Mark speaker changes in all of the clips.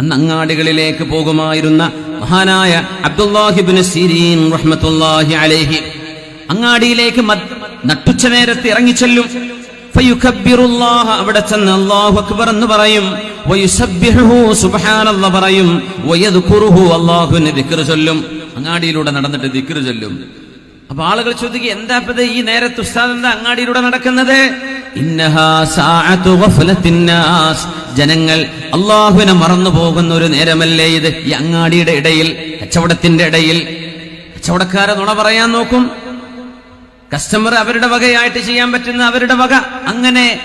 Speaker 1: അന്ന് അങ്ങാടികളിലേക്ക് പോകുമായിരുന്ന മഹാനായ അബ്ദുല്ലാഹിബിന് സിരീൻ റഹ്മത്തുല്ലാഹി അലൈഹി. അങ്ങാടിയിലേക്ക് നട്ടുച്ച നേരത്ത് ഇറങ്ങിച്ചെല്ലും. അവിടെ ചെന്ന് അല്ലാഹു അക്ബർ എന്ന് പറയും. പറയും. അല്ലാഹുവിനെ ദിക്ർ ചൊല്ലും. അങ്ങാടിയിലൂടെ നടന്നിട്ട് ദിക്ർ ചൊല്ലും. അപ്പൊ ആളുകൾ ചോദിക്കുക എന്താ ഈ നേരത്ത് ഉസ്താദ് എന്താ അങ്ങാടിയിലൂടെ നടക്കുന്നത്? ജനങ്ങൾ അള്ളാഹുവിനെ മറന്നു പോകുന്ന ഒരു നേരമല്ലേ ഇത്? ഈ അങ്ങാടിയുടെ ഇടയിൽ കച്ചവടത്തിന്റെ ഇടയിൽ. കച്ചവടക്കാരെ നുണ പറയാൻ നോക്കും. കസ്റ്റമർ അവരുടെ വകയായിട്ട് ചെയ്യാൻ പറ്റുന്ന അവരുടെ വക. അങ്ങനെ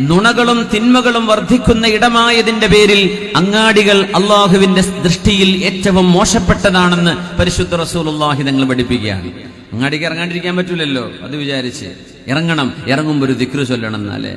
Speaker 1: നുണകളും തിന്മകളും വർദ്ധിക്കുന്ന ഇടമായതിന്റെ പേരിൽ അങ്ങാടികൾ അള്ളാഹുവിന്റെ ദൃഷ്ടിയിൽ ഏറ്റവും മോശപ്പെട്ടതാണെന്ന് പരിശുദ്ധ റസൂലുള്ളാഹി തങ്ങൾ പഠിപ്പിക്കുകയാണ്. അങ്ങാടിക്ക് ഇറങ്ങാണ്ടിരിക്കാൻ പറ്റൂലല്ലോ അത് വിചാരിച്ച്. ഇറങ്ങണം. ഇറങ്ങുമ്പോ ഒരു ദിക്ര ചൊല്ലണം എന്നാലേ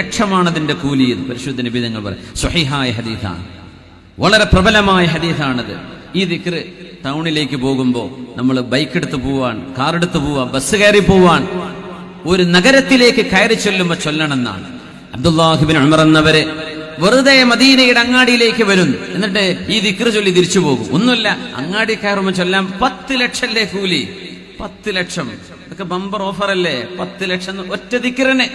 Speaker 1: ക്ഷമാണ് അതിന്റെ കൂലി എന്ന് പരിശുദ്ധ നിബിധങ്ങൾ പറയും. വളരെ പ്രബലമായ ഹദീസാണത്. ഈ ദിക്റ് ടൗണിലേക്ക് പോകുമ്പോൾ നമ്മൾ ബൈക്ക് എടുത്ത് പോവാൻ കാർ എടുത്ത് പോവാൻ ബസ് കയറി പോവാൻ ഒരു നഗരത്തിലേക്ക് കയറി ചൊല്ലുമ്പോൾ ചൊല്ലണമെന്നാണ്. അബ്ദുല്ലാഹിബിൻ ഉമർ എന്നവരെ വെറുതെ മദീനയുടെ അങ്ങാടിയിലേക്ക് വരുന്നു എന്നിട്ട് ഈ ദിക്റ് ചൊല്ലി തിരിച്ചു പോകും. ഒന്നുമില്ല അങ്ങാടി കയറുമ്പോൾ ചൊല്ലാൻ പത്ത് ലക്ഷല്ലേ കൂലി? പത്ത് ലക്ഷം. ഇതൊക്കെ ബമ്പർ ഓഫർ അല്ലേ? പത്ത് ലക്ഷം ഒറ്റ ദിക്റിന്.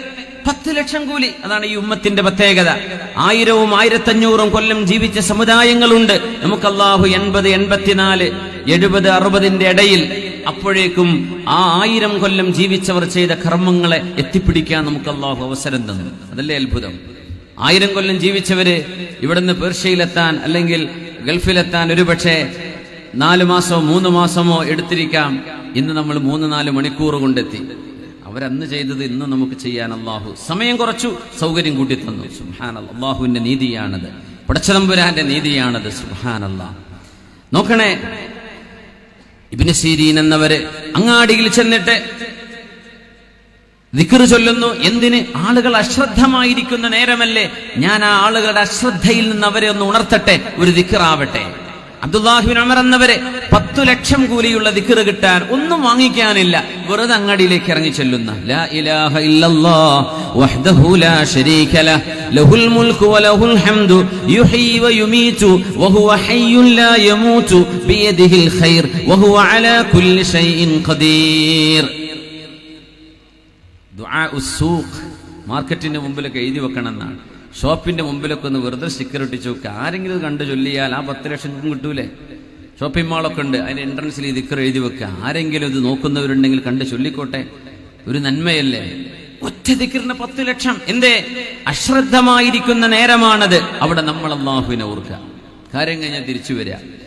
Speaker 1: പത്ത് ലക്ഷം കൂലി. അതാണ് ഈ ഉമ്മത്തിന്റെ പ്രത്യേകത. ആയിരവും ആയിരത്തഞ്ഞൂറും കൊല്ലം ജീവിച്ച സമുദായങ്ങളുണ്ട്. നമുക്ക് അള്ളാഹു എൺപത് എൺപത്തിനാല് എഴുപത് അറുപതിന്റെ ഇടയിൽ അപ്പോഴേക്കും ആ ആയിരം കൊല്ലം ജീവിച്ചവർ ചെയ്ത കർമ്മങ്ങളെ എത്തിപ്പിടിക്കാൻ നമുക്ക് അള്ളാഹു അവസരം തന്നു. അതല്ലേ അത്ഭുതം? ആയിരം കൊല്ലം ജീവിച്ചവര് ഇവിടുന്ന് പേർഷ്യയിലെത്താൻ അല്ലെങ്കിൽ ഗൾഫിലെത്താൻ ഒരുപക്ഷെ നാല് മാസമോ മൂന്ന് മാസമോ എടുത്തിരിക്കാം. ഇന്ന് നമ്മൾ മൂന്ന് നാല് മണിക്കൂർ കൊണ്ടെത്തി. അവരന്ന് ചെയ്തത് ഇന്ന് നമുക്ക് ചെയ്യാൻ അള്ളാഹു സമയം കുറച്ചു സൗകര്യം കൂട്ടി തന്നു സുഹാൻ അള്ളാഹുവിന്റെ നീതിയാണത് പടച്ചതമ്പുരാന്റെ നീതിയാണത്. സുഹാൻ നോക്കണേ ഇബിന് സീരീൻ എന്നവര് അങ്ങാടിയിൽ ചെന്നിട്ട് ദിക്കറ് ചൊല്ലുന്നു. എന്തിന്? ആളുകൾ അശ്രദ്ധമായിരിക്കുന്ന നേരമല്ലേ? ഞാൻ ആ ആളുകളുടെ അശ്രദ്ധയിൽ നിന്ന് അവരെ ഒന്ന് ഉണർത്തട്ടെ ഒരു ദിക്കറാവട്ടെ അബ്ദുല്ലാഹിബിൻ അമർ എന്നവരെ പത്തു ലക്ഷം കൂലിയുള്ള ദിക്കർ കിട്ടാൻ ഒന്നും വാങ്ങിക്കാനില്ല. വെറുതെ അങ്ങാടിയിലേക്ക് ഇറങ്ങി ചെല്ലുന്ന. മാർക്കറ്റിന്റെ മുമ്പിലൊക്കെ എഴുതി വെക്കണം എന്നാണ് ഷോപ്പിന്റെ മുമ്പിലൊക്കെ ഒന്ന് വെറുതെ സ്റ്റിക്കർ ഒട്ടിച്ചു നോക്കുക ആരെങ്കിലും കണ്ട് ചൊല്ലിയാൽ ആ പത്ത് ലക്ഷം കിട്ടൂലേ? ഷോപ്പിംഗ് മാളൊക്കെ ഉണ്ട്. അതിന്റെ എൻട്രൻസിൽ ഈ ദിക്കർ എഴുതി വെക്കുക ആരെങ്കിലും ഇത് നോക്കുന്നവരുണ്ടെങ്കിൽ കണ്ട് ചൊല്ലിക്കോട്ടെ. ഒരു നന്മയല്ലേ? ഒറ്റ ദിക്കറിന് പത്ത് ലക്ഷം. എന്തേ? അശ്രദ്ധമായിരിക്കുന്ന നേരമാണത്. അവിടെ നമ്മൾ അള്ളാഹുവിനെ ഓർക്കുക. കാര്യം കഴിഞ്ഞാൽ തിരിച്ചു വരിക.